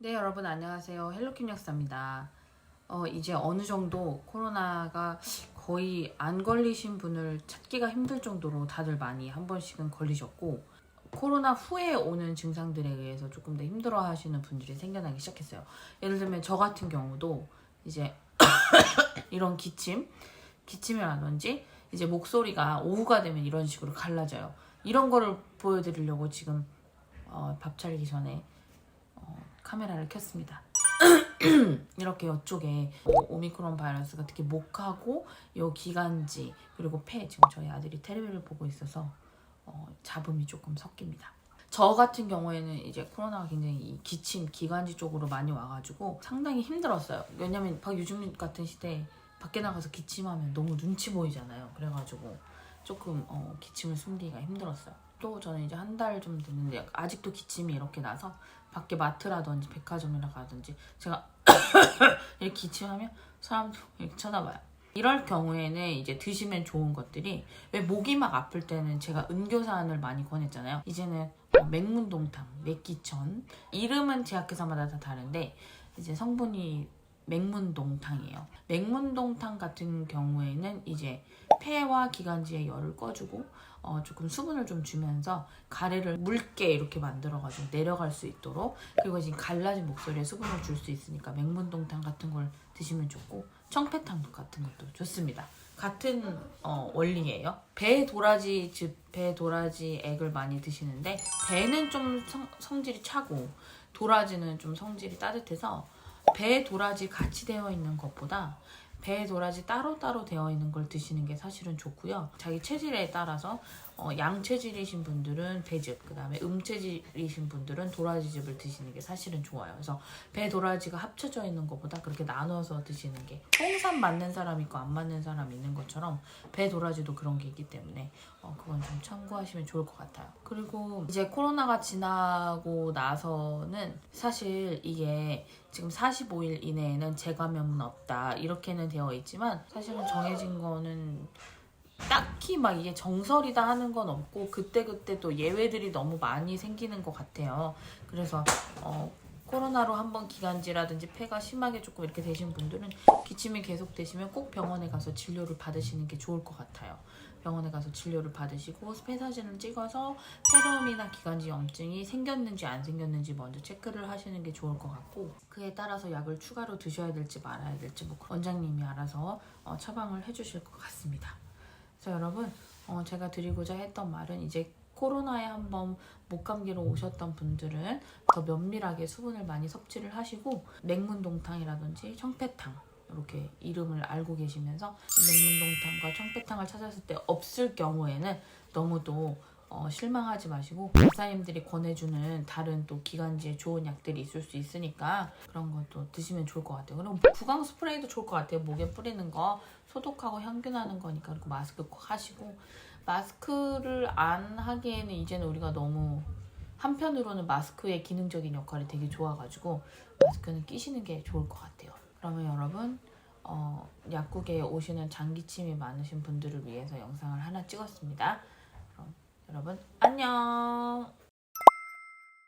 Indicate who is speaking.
Speaker 1: 네, 여러분 안녕하세요. 헬로킴 역사입니다. 어, 이제 어느 정도 코로나가 거의 안 걸리신 분을 찾기가 힘들 정도로 다들 많이 한 번씩은 걸리셨고 코로나 후에 오는 증상들에 의해서 조금 더 힘들어 하시는 분들이 생겨나기 시작했어요. 예를 들면 저 같은 경우도 이제 이런 기침, 기침이라든지 이제 목소리가 오후가 되면 이런 식으로 갈라져요. 이런 거를 보여드리려고 지금 어, 밥 차리기 전에 어, 카메라를 켰습니다. 이렇게 이쪽에 오미크론 바이러스가 특히 목하고 요 기관지 그리고 폐 지금 저희 아들이 텔레비를 보고 있어서 어, 잡음이 조금 섞입니다. 저 같은 경우에는 이제 코로나가 굉장히 이 기침 기관지 쪽으로 많이 와가지고 상당히 힘들었어요. 왜냐면 박 요즘 같은 시대에 밖에 나가서 기침하면 너무 눈치 보이잖아요. 그래가지고 조금 어, 기침을 숨기기가 힘들었어요. 또 저는 이제 한 달 좀 됐는데 아직도 기침이 이렇게 나서 밖에 마트라든지 백화점이라 가든지 제가 이렇게 기침하면 사람도 이렇게 쳐다봐요. 이럴 경우에는 이제 드시면 좋은 것들이 왜 목이 막 아플 때는 제가 은교산을 많이 권했잖아요. 이제는 어, 맹문동탕, 맥기천 이름은 제약회사마다 다 다른데 이제 성분이 맹문동탕이에요. 맹문동탕 같은 경우에는 이제 폐와 기관지의 열을 꺼주고 어, 조금 수분을 좀 주면서 가래를 묽게 이렇게 만들어가지고 내려갈 수 있도록 그리고 지금 갈라진 목소리에 수분을 줄 수 있으니까 맹문동탕 같은 걸 드시면 좋고 청패탕 같은 것도 좋습니다. 같은 어, 원리예요. 배 도라지 즉 배 도라지 액을 많이 드시는데 배는 좀 성, 성질이 차고 도라지는 좀 성질이 따뜻해서 배 도라지 같이 되어 있는 것보다 배 도라지 따로따로 되어 있는 걸 드시는 게 사실은 좋고요. 자기 체질에 따라서 어, 양 체질이신 분들은 배즙, 그 다음에 음 체질이신 분들은 도라지즙을 드시는 게 사실은 좋아요. 그래서 배 도라지가 합쳐져 있는 것보다 그렇게 나눠서 드시는 게 홍삼 맞는 사람 있고 안 맞는 사람 있는 것처럼 배 도라지도 그런 게 있기 때문에 어, 그건 좀 참고하시면 좋을 것 같아요. 그리고 이제 코로나가 지나고 나서는 사실 이게 지금 45일 이내에는 재감염은 없다 이렇게는 되어 있지만 사실은 정해진 거는 딱히 막 이게 정설이다 하는 건 없고 그때그때 또 예외들이 너무 많이 생기는 것 같아요. 그래서 어, 코로나로 한번 기관지라든지 폐가 심하게 조금 이렇게 되신 분들은 기침이 계속 되시면 꼭 병원에 가서 진료를 받으시는 게 좋을 것 같아요. 병원에 가서 진료를 받으시고 폐 사진을 찍어서 폐렴이나 기관지 염증이 생겼는지 안 생겼는지 먼저 체크를 하시는 게 좋을 것 같고 그에 따라서 약을 추가로 드셔야 될지 말아야 될지 뭐 원장님이 알아서 어, 처방을 해주실 것 같습니다. 그래서 여러분 어, 제가 드리고자 했던 말은 이제 코로나에 한번 목감기로 오셨던 분들은 더 면밀하게 수분을 많이 섭취를 하시고 맹문동탕이라든지 청패탕 이렇게 이름을 알고 계시면서 맹문동탕과 청패탕을 찾았을 때 없을 경우에는 너무도 어, 실망하지 마시고 박사님들이 권해주는 다른 또 기관지에 좋은 약들이 있을 수 있으니까 그런 것도 드시면 좋을 것 같아요. 그리고 구강 스프레이도 좋을 것 같아요. 목에 뿌리는 거 소독하고 향균하는 거니까 그리고 마스크 꼭 하시고 마스크를 안 하기에는 이제는 우리가 너무 한편으로는 마스크의 기능적인 역할이 되게 좋아가지고 마스크는 끼시는 게 좋을 것 같아요. 그러면 여러분 어, 약국에 오시는 장기침이 많으신 분들을 위해서 영상을 하나 찍었습니다. 여러분 안녕.